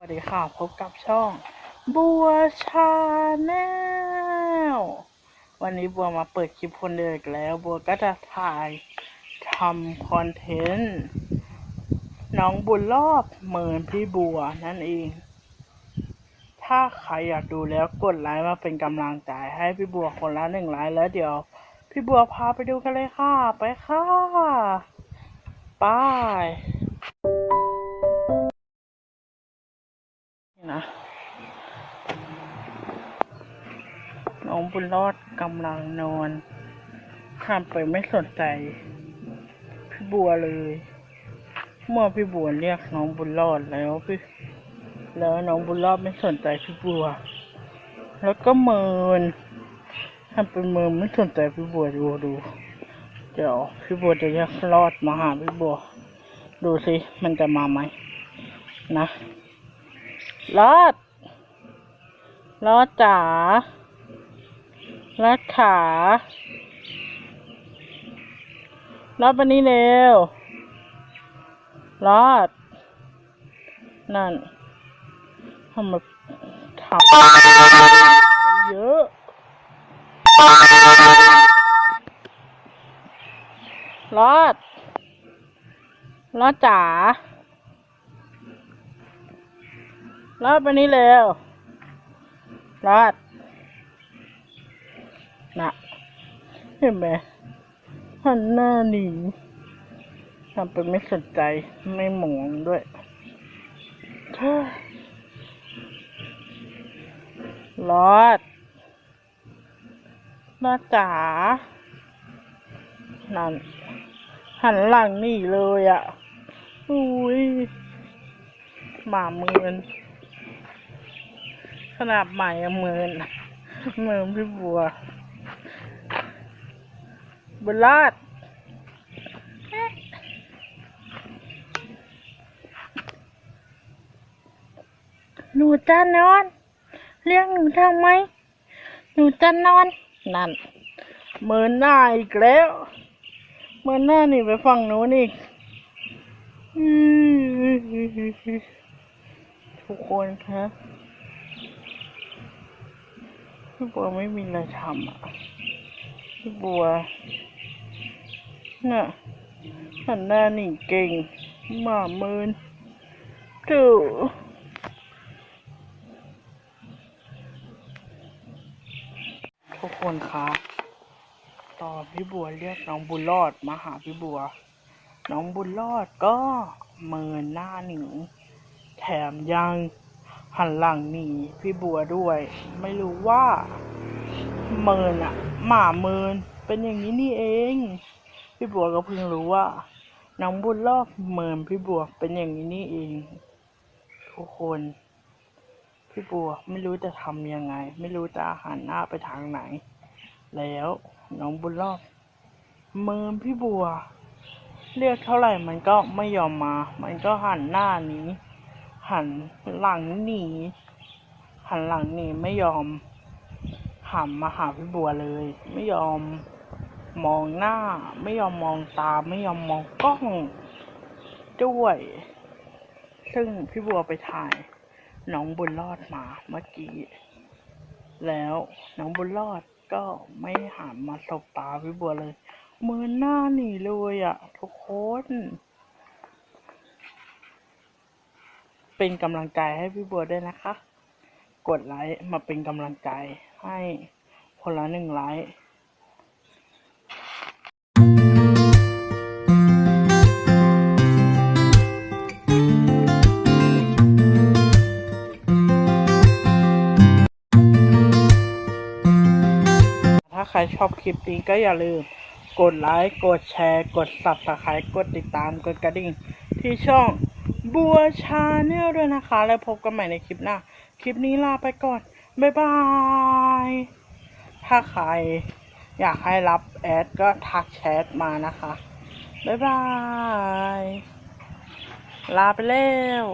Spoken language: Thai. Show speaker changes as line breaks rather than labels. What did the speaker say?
สวัสดีค่ะ พบกับช่องบัวชาแนลวันนี้บัวมาเปิดคลิปคนเดียวอีกแล้ว บัวก็จะถ่ายทำคอนเทนต์น้องบุญรอบเหมือนพี่บัวนั่นเอง ถ้าใครอยากดูแล้วกดไลค์มาเป็นกำลังใจให้พี่บัวคนละหนึ่งไลค์แล้วเดี๋ยว พี่บัวพาไปดูกันเลยค่ะ ไปค่ะ ไป บุญรอดกำลังนอนห้ามไปไม่สนใจ พี่บัวเลย เมื่อพี่บัวเรียกน้องบุญรอดแล้วพี่แล้วน้องบุญรอดไม่สนใจพี่บัว แล้วก็เมินทำเป็นเมินไม่สนใจพี่บัวดูดู เดี๋ยวพี่บัวจะเรียกรอดมาหาพี่บัว ดูสิมันจะมาไหมนะรอดรอดจ๋า รอดขารอดมานี่เร็ว รอด นั่นทำไมทำเยอะรอด รอดจ๋ารอดมานี่เร็ว รอด นะเห็นไหมหันหน้าหนีทำเป็นไม่สนใจไม่มองด้วยรอดรอดจ๋านั่น หันหลังหนีเลยอะ อุ้ยหมาเมินขนาดใหม่เมินเมินพี่บัว บุญรอด หนูจะนอน เรียกหนูทำไม หนูจะนอน นั่นเมินหน้าอีกแล้ว เมินหน้านี่ไปฝั่งหนูนอีกอื้อทุกคนคะพี่บัวไม่มีอะไรทำอะพี่บัว น่ะหันหน้าหนีเก่ง หมาเมินถูทุกคนคะตอนพี่บัวเรียกน้องบุญรอดมาหาพี่บัว น้องบุญรอดก็เมินหน้าหนีแถมยังหันหลังหนีพี่บัวด้วย ไม่รู้ว่า เมินอะหมาเมินเป็นอย่างนี้นี่เอง พี่บัวก็เพิ่งรู้ว่า น้องบุญรอบเมินพี่บัวเป็นอย่างนี้นี่เองทุกคน พี่บัวไม่รู้จะทำยังไง ไม่รู้จะหันหน้าไปทางไหน แล้วน้องบุญรอบเมินพี่บัว เรียกเท่าไหร่มันก็ไม่ยอมมา มันก็หันหน้าหนีหันหลังหนีหันหลังหนีไม่ยอมหันมาหาพี่บัวเลย ไม่ยอม มองหน้า ไม่ยอมมองตา ไม่ยอมมองกล้องด้วย ซึ่งพี่บัวไปถ่ายน้องบุญรอดมาเมื่อกี้ แล้วน้องบุญรอดก็ไม่หันมาสบตาพี่บัวเลยเมินหน้าหนีเลยอะ่ะ ทุกคน เป็นกำลังใจให้พี่บัวด้วยนะคะ กดไลค์มาเป็นกำลังใจให้คนละหนึ่งไลค์ ถ้าใครชอบคลิปนี้ก็อย่าลืม กดไลค์ กดแชร์ กด subscribe กดติดตาม กดกระดิ่ง ที่ช่องบัวชาแนลด้วยนะคะ แล้วพบกันใหม่ในคลิปหน้า คลิปนี้ลาไปก่อน บ๊ายบาย ถ้าใครอยากให้รับแอดก็ทักแชทมานะคะ บ๊ายบาย ลาไปแล้ว